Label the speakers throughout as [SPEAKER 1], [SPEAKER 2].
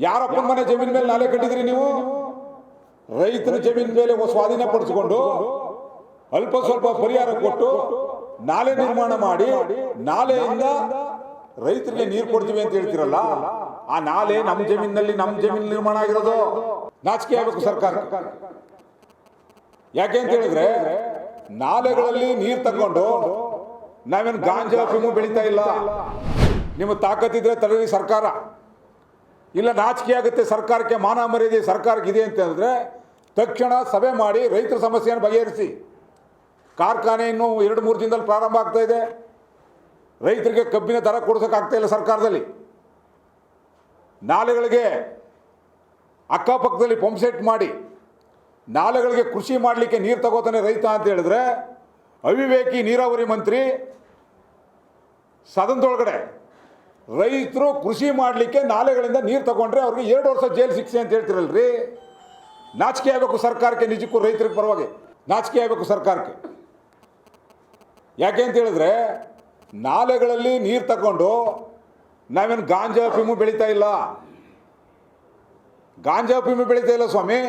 [SPEAKER 1] ಯಾರಪ್ಪನ ಮನೆ ಜಮೀನ್ ಮೇಲೆ ನಾಲೆ ಕಟ್ಟಿದ್ರಿ ನೀವು? ರೈತರ ಜಮೀನ್ ಮೇಲೆ ಸ್ವಾಧೀನ ಪಡಿಸಿಕೊಂಡು ಅಲ್ಪ ಸ್ವಲ್ಪ ಪರಿಹಾರ ಕೊಟ್ಟು ನಾಲೆ ನಿರ್ಮಾಣ ಮಾಡಿ, ನಾಲೆಯಿಂದ ರೈತರಿಗೆ ನೀರು ಕೊಡ್ತೀವಿ ಅಂತ ಹೇಳ್ತಿರಲ್ಲ, ಆ ನಾಲೆ ನಮ್ಮ ಜಮೀನಿನಲ್ಲಿ ನಮ್ಮ ಜಮೀನು ನಿರ್ಮಾಣ ಆಗಿರೋದು. ನಾಚಿಕೆ ಆಗಬೇಕು ಸರ್ಕಾರ. ಯಾಕೆ ಅಂತ ಹೇಳಿದ್ರೆ, ನಾಲೆಗಳಲ್ಲಿ ನೀರು ತಗೊಂಡು ನಾವೇನು ಗಾಂಜಾ ಫಿಮು ಬೆಳೀತಾ ಇಲ್ಲ. ನಿಮ್ಮ ತಾಕತ್ತಿದ್ರೆ ತಡೆರಿ ಸರ್ಕಾರ. ಇಲ್ಲ ನಾಚಿಕೆ ಆಗುತ್ತೆ, ಸರ್ಕಾರಕ್ಕೆ ಮಾನ ಮರ್ಯಾದೆ ಸರ್ಕಾರಕ್ಕೆ ಇದೆ ಅಂತ ಹೇಳಿದ್ರೆ ತಕ್ಷಣ ಸಭೆ ಮಾಡಿ ರೈತರ ಸಮಸ್ಯೆಯನ್ನು ಬಗೆಹರಿಸಿ. ಕಾರ್ಖಾನೆ ಇನ್ನೂ ಎರಡು, ಮೂರು ದಿನದಲ್ಲಿ ಪ್ರಾರಂಭ ಆಗ್ತಾ ಇದೆ. ರೈತರಿಗೆ ಕಬ್ಬಿನ ದರ ಕೊಡ್ಸೋಕ್ಕಾಗ್ತಾ ಇಲ್ಲ ಸರ್ಕಾರದಲ್ಲಿ. ನಾಲೆಗಳಿಗೆ ಅಕ್ಕಪಕ್ಕದಲ್ಲಿ ಪಂಪ್ ಸೆಟ್ ಮಾಡಿ, ನಾಲೆಗಳಿಗೆ ಕೃಷಿ ಮಾಡಲಿಕ್ಕೆ ನೀರು ತಗೋತಾನೆ ರೈತ ಅಂತ ಹೇಳಿದ್ರೆ ಅವಿವೇಕಿ ನೀರಾವರಿ ಮಂತ್ರಿ ಸದನದೊಳಗಡೆ ರೈತರು ಕೃಷಿ ಮಾಡಲಿಕ್ಕೆ ನಾಲೆಗಳಿಂದ ನೀರು ತಗೊಂಡ್ರೆ ಅವ್ರಿಗೆ ಎರಡು ವರ್ಷ ಜೈಲು ಶಿಕ್ಷೆ ಅಂತ ಹೇಳ್ತಿರಲ್ರಿ? ನಾಚಿಕೆ ಆಗಬೇಕು ಸರ್ಕಾರಕ್ಕೆ, ನಿಜಕ್ಕೂ ರೈತರಿಗೆ ಪರವಾಗಿ. ನಾಚಿಕೆ ಆಗಬೇಕು ಸರ್ಕಾರಕ್ಕೆ. ಯಾಕೆ ಅಂತ ಹೇಳಿದ್ರೆ, ನಾಲೆಗಳಲ್ಲಿ ನೀರು ತಗೊಂಡು ನಾವೇನು ಗಾಂಜಾ ಫಿಮು ಬೆಳೀತಾ ಇಲ್ಲ? ಗಾಂಜಾ ಫಿಮು ಬೆಳೀತಾ ಇಲ್ಲ ಸ್ವಾಮಿ.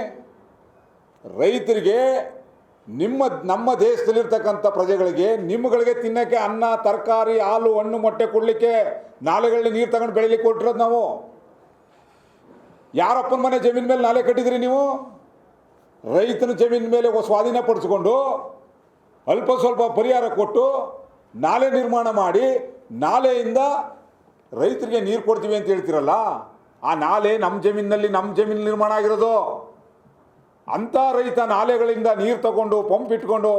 [SPEAKER 1] ರೈತರಿಗೆ ನಿಮ್ಮ, ನಮ್ಮ ದೇಶದಲ್ಲಿರ್ತಕ್ಕಂಥ ಪ್ರಜೆಗಳಿಗೆ ನಿಮ್ಮಗಳಿಗೆ ತಿನ್ನಕ್ಕೆ ಅನ್ನ, ತರಕಾರಿ, ಹಾಲು, ಹಣ್ಣು, ಮೊಟ್ಟೆ ಕೊಡಲಿಕ್ಕೆ ನಾಲೆಗಳಲ್ಲಿ ನೀರು ತಗೊಂಡು ಬೆಳಿಲಿಕ್ಕೆ ಕೊಟ್ಟಿರೋದು ನಾವು. ಯಾರಪ್ಪನ ಮನೆ ಜಮೀನ್ ಮೇಲೆ ನಾಲೆ ಕಟ್ಟಿದ್ರಿ ನೀವು? ರೈತನ ಜಮೀನ್ ಮೇಲೆ ಸ್ವಾಧೀನ ಪಡಿಸ್ಕೊಂಡು ಅಲ್ಪ ಸ್ವಲ್ಪ ಪರಿಹಾರ ಕೊಟ್ಟು ನಾಲೆ ನಿರ್ಮಾಣ ಮಾಡಿ ನಾಲೆಯಿಂದ ರೈತರಿಗೆ ನೀರು ಕೊಡ್ತೀವಿ ಅಂತ ಹೇಳ್ತಿರಲ್ಲ, ಆ ನಾಲೆ ನಮ್ಮ ಜಮೀನಿನಲ್ಲಿ ನಮ್ಮ ಜಮೀನು ನಿರ್ಮಾಣ ಆಗಿರೋದು. ಅಂಥ ರೈತ ನಾಲೆಗಳಿಂದ ನೀರು ತಗೊಂಡು, ಪಂಪ್ ಇಟ್ಕೊಂಡು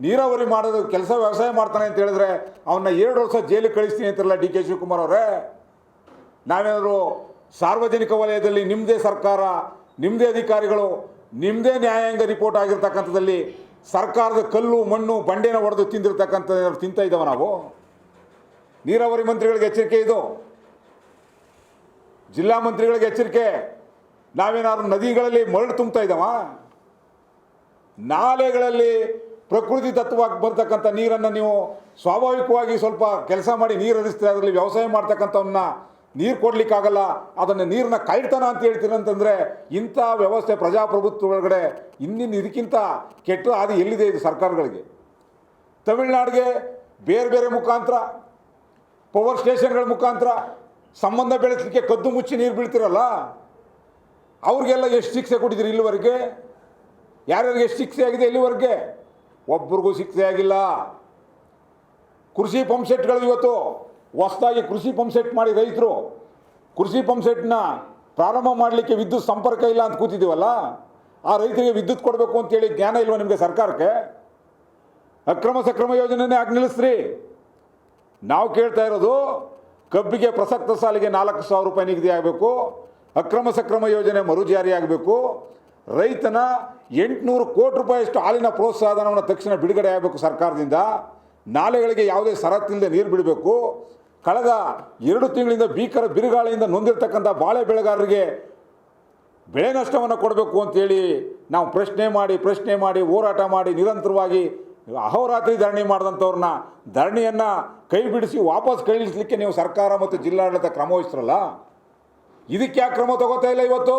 [SPEAKER 1] ನೀರಾವರಿ ಮಾಡೋದು ಕೆಲಸ ವ್ಯವಸಾಯ ಮಾಡ್ತಾನೆ ಅಂತ ಹೇಳಿದ್ರೆ ಅವನ್ನ ಎರಡು ವರ್ಷ ಜೈಲಿಗೆ ಕಳಿಸ್ತೀನಿ ಅಂತಾರಲ್ಲ ಡಿ ಕೆ ಶಿವಕುಮಾರ್ ಅವರೇ. ನಾವೇನಾದರೂ ಸಾರ್ವಜನಿಕ ವಲಯದಲ್ಲಿ ನಿಮ್ಮದೇ ಸರ್ಕಾರ ನಿಮ್ಮದೇ ಅಧಿಕಾರಿಗಳು ನಿಮ್ಮದೇ ನ್ಯಾಯಾಂಗ ರಿಪೋರ್ಟ್ ಆಗಿರ್ತಕ್ಕಂಥದ್ದಲ್ಲಿ ಸರ್ಕಾರದ ಕಲ್ಲು, ಮಣ್ಣು, ಬಂಡೆನ ಹೊಡೆದು ತಿಂದಿರ್ತಕ್ಕಂಥ ತಿಂತ ಇದ್ದಾವೆ ನಾವು? ನೀರಾವರಿ ಮಂತ್ರಿಗಳಿಗೆ ಎಚ್ಚರಿಕೆ ಇದು. ಜಿಲ್ಲಾ ಮಂತ್ರಿಗಳಿಗೆ ಎಚ್ಚರಿಕೆ. ನಾವೇನಾದ್ರು ನದಿಗಳಲ್ಲಿ ಮರಳು ತುಂಬ್ತಾ ಇದ್ದಾವ? ನಾಲೆಗಳಲ್ಲಿ ಪ್ರಕೃತಿ ತತ್ವವಾಗಿ ಬರ್ತಕ್ಕಂಥ ನೀರನ್ನು ನೀವು ಸ್ವಾಭಾವಿಕವಾಗಿ ಸ್ವಲ್ಪ ಕೆಲಸ ಮಾಡಿ ನೀರು ಹರಿಸ್ತೀರ, ಅದರಲ್ಲಿ ವ್ಯವಸಾಯ ಮಾಡ್ತಕ್ಕಂಥವನ್ನ ನೀರು ಕೊಡಲಿಕ್ಕಾಗಲ್ಲ, ಅದನ್ನು ನೀರನ್ನ ಕಾಯ್ತಾನ ಅಂತ ಹೇಳ್ತೀರ ಅಂತಂದರೆ ಇಂಥ ವ್ಯವಸ್ಥೆ ಪ್ರಜಾಪ್ರಭುತ್ವ ಒಳಗಡೆ ಇನ್ನಿನ್ನು ಇದಕ್ಕಿಂತ ಕೆಟ್ಟ ಹಾದಿ ಎಲ್ಲಿದೆ ಇದು ಸರ್ಕಾರಗಳಿಗೆ? ತಮಿಳ್ನಾಡಿಗೆ ಬೇರೆ ಬೇರೆ ಮುಖಾಂತರ, ಪವರ್ ಸ್ಟೇಷನ್ಗಳ ಮುಖಾಂತರ ಸಂಬಂಧ ಬೆಳೆಸಲಿಕ್ಕೆ ಕದ್ದು ಮುಚ್ಚಿ ನೀರು ಬೀಳ್ತಿರಲ್ಲ? ಅವ್ರಿಗೆಲ್ಲ ಎಷ್ಟು ಶಿಕ್ಷೆ ಕೊಟ್ಟಿದ್ದೀರಿ ಇಲ್ಲಿವರೆಗೆ? ಯಾರ್ಯಾರಿಗೆ ಎಷ್ಟು ಶಿಕ್ಷೆ ಆಗಿದೆ ಇಲ್ಲಿವರೆಗೆ? ಒಬ್ರಿಗೂ ಸಿಕ್ತೇ ಆಗಿಲ್ಲ. ಕೃಷಿ ಪಂಪ್ಸೆಟ್ಗಳು ಇವತ್ತು ಹೊಸದಾಗಿ ಕೃಷಿ ಪಂಪ್ಸೆಟ್ ಮಾಡಿ ರೈತರು. ಕೃಷಿ ಪಂಪ್ಸೆಟ್ನ ಪ್ರಾರಂಭ ಮಾಡಲಿಕ್ಕೆ ವಿದ್ಯುತ್ ಸಂಪರ್ಕ ಇಲ್ಲ ಅಂತ ಕೂತಿದ್ದೀವಲ್ಲ? ಆ ರೈತರಿಗೆ ವಿದ್ಯುತ್ ಕೊಡಬೇಕು ಅಂತೇಳಿ ಜ್ಞಾನ ಇಲ್ವಾ ನಿಮಗೆ ಸರ್ಕಾರಕ್ಕೆ? ಅಕ್ರಮ ಸಕ್ರಮ ಯೋಜನೆಯೇ ಆಗಿ ನಿಲ್ಲಿಸ್ರಿ. ನಾವು ಕೇಳ್ತಾ ಇರೋದು ಕಬ್ಬಿಗೆ ಪ್ರಸಕ್ತ ಸಾಲಿಗೆ ನಾಲ್ಕು ಸಾವಿರ ರೂಪಾಯಿ ನಿಗದಿ ಆಗಬೇಕು. ಅಕ್ರಮ ಸಕ್ರಮ ಯೋಜನೆ ಮರುಜಾರಿ ಆಗಬೇಕು. ರೈತನ ಎಂಟುನೂರು ಕೋಟಿ ರೂಪಾಯಿಯಷ್ಟು ಹಾಲಿನ ಪ್ರೋತ್ಸಾಹಧನವನ್ನು ತಕ್ಷಣ ಬಿಡುಗಡೆ ಆಗಬೇಕು ಸರ್ಕಾರದಿಂದ. ನಾಲೆಗಳಿಗೆ ಯಾವುದೇ ಷರತ್ತಿಲ್ಲದೆ ನೀರು ಬಿಡಬೇಕು. ಕಳೆದ ಎರಡು ತಿಂಗಳಿಂದ ಭೀಕರ ಬಿರುಗಾಳಿಯಿಂದ ನೊಂದಿರ್ತಕ್ಕಂಥ ಬಾಳೆ ಬೆಳೆಗಾರರಿಗೆ ಬೆಳೆ ನಷ್ಟವನ್ನು ಕೊಡಬೇಕು ಅಂತೇಳಿ ನಾವು ಪ್ರಶ್ನೆ ಮಾಡಿ ಪ್ರಶ್ನೆ ಮಾಡಿ, ಹೋರಾಟ ಮಾಡಿ, ನಿರಂತರವಾಗಿ ಅಹೋರಾತ್ರಿ ಧರಣಿ ಮಾಡಿದಂಥವ್ರನ್ನ ಧರಣಿಯನ್ನು ಕೈ ಬಿಡಿಸಿ ವಾಪಸ್ ಕಳಿಸಲಿಕ್ಕೆ ನೀವು ಸರ್ಕಾರ ಮತ್ತು ಜಿಲ್ಲಾಡಳಿತ ಕ್ರಮ ವಹಿಸ್ರಲ್ಲ? ಇದಕ್ಕೆ ಯಾಕೆ ಕ್ರಮ ತಗೋತಾ ಇಲ್ಲ ಇವತ್ತು?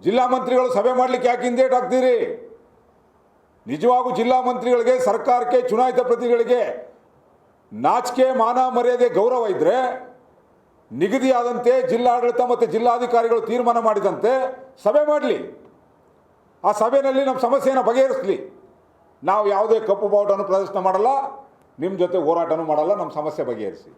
[SPEAKER 1] ಜಿಲ್ಲಾ ಮಂತ್ರಿಗಳು ಸಭೆ ಮಾಡಲಿಕ್ಕೆ ಯಾಕೆ ಹಿಂದೇಟ್ ಹಾಕ್ತೀರಿ? ನಿಜವಾಗೂ ಜಿಲ್ಲಾ ಮಂತ್ರಿಗಳಿಗೆ, ಸರ್ಕಾರಕ್ಕೆ, ಚುನಾಯಿತ ಪ್ರತಿನಿಧಿಗಳಿಗೆ ನಾಚಿಕೆ, ಮಾನ, ಮರ್ಯಾದೆ, ಗೌರವ ಇದ್ದರೆ ನಿಗದಿಯಾದಂತೆ ಜಿಲ್ಲಾಡಳಿತ ಮತ್ತು ಜಿಲ್ಲಾಧಿಕಾರಿಗಳು ತೀರ್ಮಾನ ಮಾಡಿದಂತೆ ಸಭೆ ಮಾಡಲಿ. ಆ ಸಭೆಯಲ್ಲಿ ನಮ್ಮ ಸಮಸ್ಯೆಯನ್ನು ಬಗೆಹರಿಸಲಿ. ನಾವು ಯಾವುದೇ ಕಪ್ಪು ಬಾವುಟನ್ನು ಪ್ರದರ್ಶನ ಮಾಡಲ್ಲ ನಿಮ್ಮ ಜೊತೆ ಹೋರಾಟನೂ ಮಾಡಲ್ಲ ನಮ್ಮ ಸಮಸ್ಯೆ ಬಗೆಹರಿಸಿ.